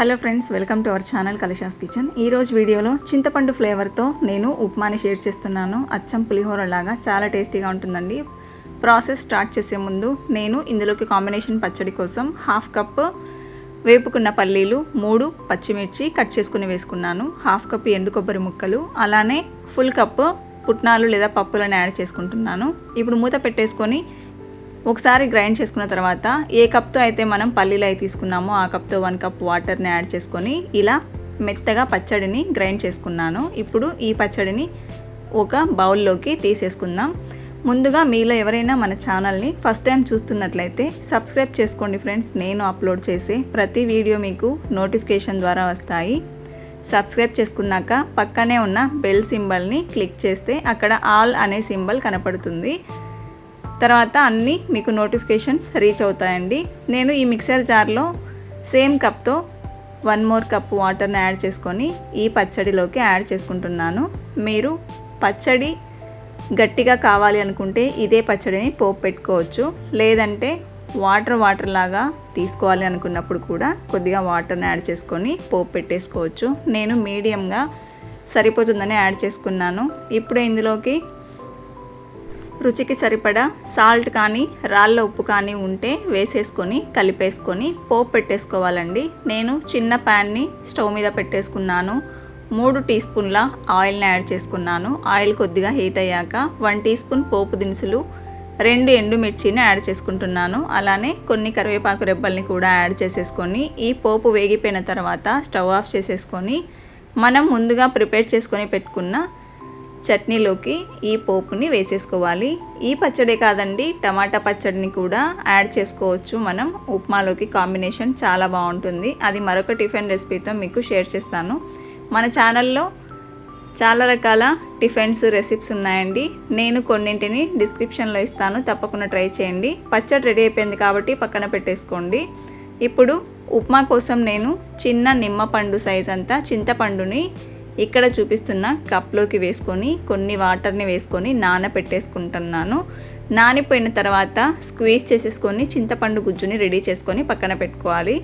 Hello friends welcome to our channel కలిషాస్ kitchen. ఈ రోజు వీడియోలో చింతపండు ఫ్లేవర్తో నేను ఉప్మాని షేర్ చేస్తున్నాను. అచ్చం పులిహోర లాగా చాలా టేస్టీగా ఉంటుందండి. ప్రాసెస్ స్టార్ట్ చేసే ముందు నేను ఇందులోకి కాంబినేషన్ పచ్చడి కోసం హాఫ్ కప్ వేపుకున్న పల్లీలు మూడు పచ్చిమిర్చి కట్ చేసుకుని వేసుకున్నాను. హాఫ్ కప్ ఎండు కొబ్బరి ముక్కలు అలానే ఫుల్ కప్ పుట్నాలు లేదా పప్పులను యాడ్ చేసుకుంటున్నాను. ఇప్పుడు మూత పెట్టేసుకొని ఒకసారి గ్రైండ్ చేసుకున్న తర్వాత ఏ కప్తో అయితే మనం పల్లీలు అవి తీసుకున్నామో ఆ కప్తో వన్ కప్ వాటర్ని యాడ్ చేసుకొని ఇలా మెత్తగా పచ్చడిని గ్రైండ్ చేసుకున్నాను. ఇప్పుడు ఈ పచ్చడిని ఒక బౌల్లోకి తీసేసుకుందాం. ముందుగా మీలో ఎవరైనా మన ఛానల్ని ఫస్ట్ టైం చూస్తున్నట్లయితే సబ్స్క్రైబ్ చేసుకోండి ఫ్రెండ్స్. నేను అప్లోడ్ చేసే ప్రతి వీడియో మీకు నోటిఫికేషన్ ద్వారా వస్తాయి. సబ్స్క్రైబ్ చేసుకున్నాక పక్కనే ఉన్న బెల్ సింబల్ని క్లిక్ చేస్తే అక్కడ ఆల్ అనే సింబల్ కనపడుతుంది. తర్వాత అన్నీ మీకు నోటిఫికేషన్స్ రీచ్ అవుతాయండి. నేను ఈ మిక్సర్ జార్లో సేమ్ కప్తో వన్ మోర్ కప్ వాటర్ని యాడ్ చేసుకొని ఈ పచ్చడిలోకి యాడ్ చేసుకుంటున్నాను. మీరు పచ్చడి గట్టిగా కావాలి అనుకుంటే ఇదే పచ్చడిని పోపు పెట్టుకోవచ్చు. లేదంటే వాటర్ వాటర్ లాగా తీసుకోవాలి అనుకున్నప్పుడు కూడా కొద్దిగా వాటర్ని యాడ్ చేసుకొని పోపు పెట్టేసుకోవచ్చు. నేను మీడియంగా సరిపోతుందని యాడ్ చేసుకున్నాను. ఇప్పుడు ఇందులోకి రుచికి సరిపడా సాల్ట్ కానీ రాళ్ళ ఉప్పు కానీ ఉంటే వేసేసుకొని కలిపేసుకొని పోపు పెట్టేసుకోవాలండి. నేను చిన్న ప్యాన్ని స్టవ్ మీద పెట్టేసుకున్నాను. మూడు టీ స్పూన్ల ఆయిల్ని యాడ్ చేసుకున్నాను. ఆయిల్ కొద్దిగా హీట్ అయ్యాక వన్ టీ స్పూన్ పోపు దినుసులు రెండు ఎండుమిర్చిని యాడ్ చేసుకుంటున్నాను. అలానే కొన్ని కరివేపాకు రెబ్బల్ని కూడా యాడ్ చేసేసుకొని ఈ పోపు వేగిపోయిన తర్వాత స్టవ్ ఆఫ్ చేసేసుకొని మనం ముందుగా ప్రిపేర్ చేసుకొని పెట్టుకున్న చట్నీలోకి ఈ పోపుని వేసేసుకోవాలి. ఈ పచ్చడే కాదండి టమాటా పచ్చడిని కూడా యాడ్ చేసుకోవచ్చు మనం. ఉప్మాలోకి కాంబినేషన్ చాలా బాగుంటుంది. అది మరొక టిఫిన్ రెసిపీతో మీకు షేర్ చేస్తాను. మన ఛానల్లో చాలా రకాల టిఫిన్స్ రెసిపీస్ ఉన్నాయండి. నేను కొన్నింటిని డిస్క్రిప్షన్లో ఇస్తాను. తప్పకుండా ట్రై చేయండి. పచ్చడి రెడీ అయిపోయింది కాబట్టి పక్కన పెట్టేసుకోండి. ఇప్పుడు ఉప్మా కోసం నేను చిన్న నిమ్మపండు సైజ్ అంతా చింతపండుని ఇక్కడ చూపిస్తున్న కప్లోకి వేసుకొని కొన్ని వాటర్ని వేసుకొని నానపెట్టేసుకుంటున్నాను. నానిపోయిన తర్వాత స్క్వీజ్ చేసేసుకొని చింతపండు గుజ్జుని రెడీ చేసుకొని పక్కన పెట్టుకోవాలి.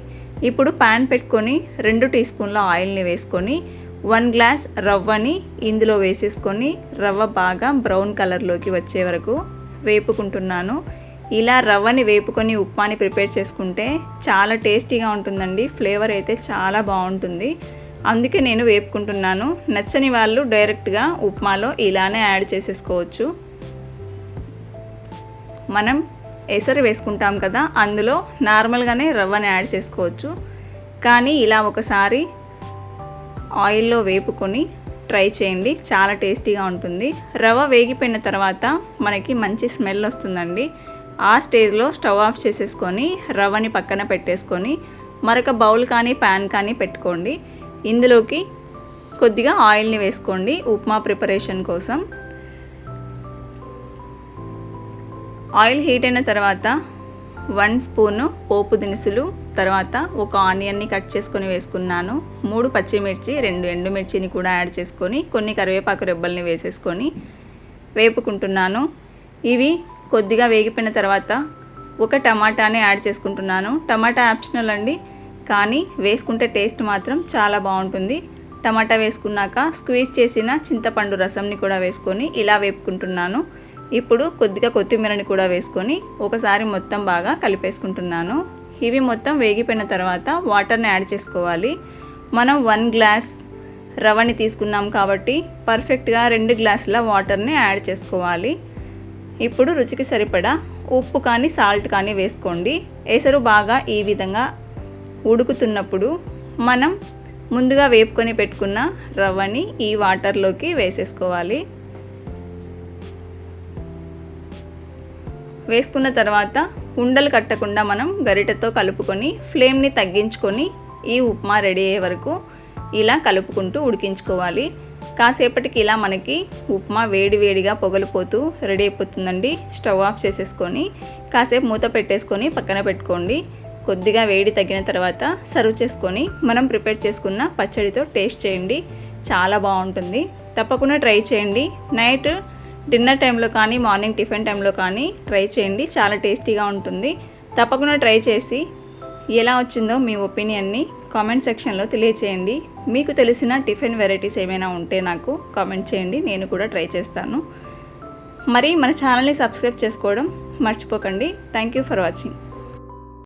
ఇప్పుడు ప్యాన్ పెట్టుకొని రెండు టీ స్పూన్ల ఆయిల్ని వేసుకొని వన్ గ్లాస్ రవ్వని ఇందులో వేసేసుకొని రవ్వ బాగా బ్రౌన్ కలర్లోకి వచ్చే వరకు వేపుకుంటున్నాను. ఇలా రవ్వని వేపుకొని ఉప్మాని ప్రిపేర్ చేసుకుంటే చాలా టేస్టీగా ఉంటుందండి. ఫ్లేవర్ అయితే చాలా బాగుంటుంది. అందుకే నేను వేపుకుంటున్నాను. నచ్చని వాళ్ళు డైరెక్ట్గా ఉప్మాలో ఇలానే యాడ్ చేసేసుకోవచ్చు. మనం ఎసరు వేసుకుంటాం కదా అందులో నార్మల్గానే రవ్వని యాడ్ చేసుకోవచ్చు. కానీ ఇలా ఒకసారి ఆయిల్లో వేపుకొని ట్రై చేయండి. చాలా టేస్టీగా ఉంటుంది. రవ్వ వేగిపోయిన తర్వాత మనకి మంచి స్మెల్ వస్తుందండి. ఆ స్టేజ్లో స్టవ్ ఆఫ్ చేసేసుకొని రవ్వని పక్కన పెట్టేసుకొని మరొక బౌల్ కానీ ప్యాన్ కానీ పెట్టుకోండి. ఇందులోకి కొద్దిగా ఆయిల్ని వేసుకోండి ఉప్మా ప్రిపరేషన్ కోసం. ఆయిల్ హీట్ అయిన తర్వాత వన్ స్పూన్ పోపు దినుసులు తర్వాత ఒక ఆనియన్ని కట్ చేసుకొని వేసుకున్నాను. మూడు పచ్చిమిర్చి రెండు ఎండుమిర్చిని కూడా యాడ్ చేసుకొని కొన్ని కరివేపాకు రెబ్బల్ని వేసేసుకొని వేపుకుంటున్నాను. ఇవి కొద్దిగా వేగిపోయిన తర్వాత ఒక టమాటాని యాడ్ చేసుకుంటున్నాను. టమాటా ఆప్షనల్ అండి. కానీ వేసుకుంటే టేస్ట్ మాత్రం చాలా బాగుంటుంది. టమాటా వేసుకున్నాక స్క్వీజ్ చేసిన చింతపండు రసంని కూడా వేసుకొని ఇలా వేపుకుంటున్నాను. ఇప్పుడు కొద్దిగా కొత్తిమీరని కూడా వేసుకొని ఒకసారి మొత్తం బాగా కలిపేసుకుంటున్నాను. ఇవి మొత్తం వేగిపోయిన తర్వాత వాటర్ని యాడ్ చేసుకోవాలి. మనం వన్ గ్లాస్ రవ్వని తీసుకున్నాం కాబట్టి పర్ఫెక్ట్గా రెండు గ్లాసుల వాటర్ని యాడ్ చేసుకోవాలి. ఇప్పుడు రుచికి సరిపడా ఉప్పు కానీ సాల్ట్ కానీ వేసుకోండి. ఎసరు బాగా ఈ విధంగా ఉడుకుతున్నప్పుడు మనం ముందుగా వేపుకొని పెట్టుకున్న రవ్వని ఈ వాటర్లోకి వేసేసుకోవాలి. వేసుకున్న తర్వాత ఉండలు కట్టకుండా మనం గరిటెతో కలుపుకొని ఫ్లేమ్ని తగ్గించుకొని ఈ ఉప్మా రెడీ అయ్యే వరకు ఇలా కలుపుకుంటూ ఉడికించుకోవాలి. కాసేపటికి ఇలా మనకి ఉప్మా వేడి వేడిగా పొగలిపోతూ రెడీ అయిపోతుందండి. స్టవ్ ఆఫ్ చేసేసుకొని కాసేపు మూత పెట్టేసుకొని పక్కన పెట్టుకోండి. కొద్దిగా వేడి తగ్గిన తర్వాత సర్వ్ చేసుకొని మనం ప్రిపేర్ చేసుకున్న పచ్చడితో టేస్ట్ చేయండి. చాలా బాగుంటుంది. తప్పకుండా ట్రై చేయండి. నైట్ డిన్నర్ టైంలో కానీ మార్నింగ్ టిఫిన్ టైంలో కానీ ట్రై చేయండి. చాలా టేస్టీగా ఉంటుంది. తప్పకుండా ట్రై చేసి ఎలా వచ్చిందో మీ ఒపీనియన్ని కామెంట్ సెక్షన్లో తెలియచేయండి. మీకు తెలిసిన టిఫిన్ వెరైటీస్ ఏమైనా ఉంటే నాకు కామెంట్ చేయండి. నేను కూడా ట్రై చేస్తాను. మరి మన ఛానల్ని సబ్స్క్రైబ్ చేసుకోవడం మర్చిపోకండి. Thank you for watching.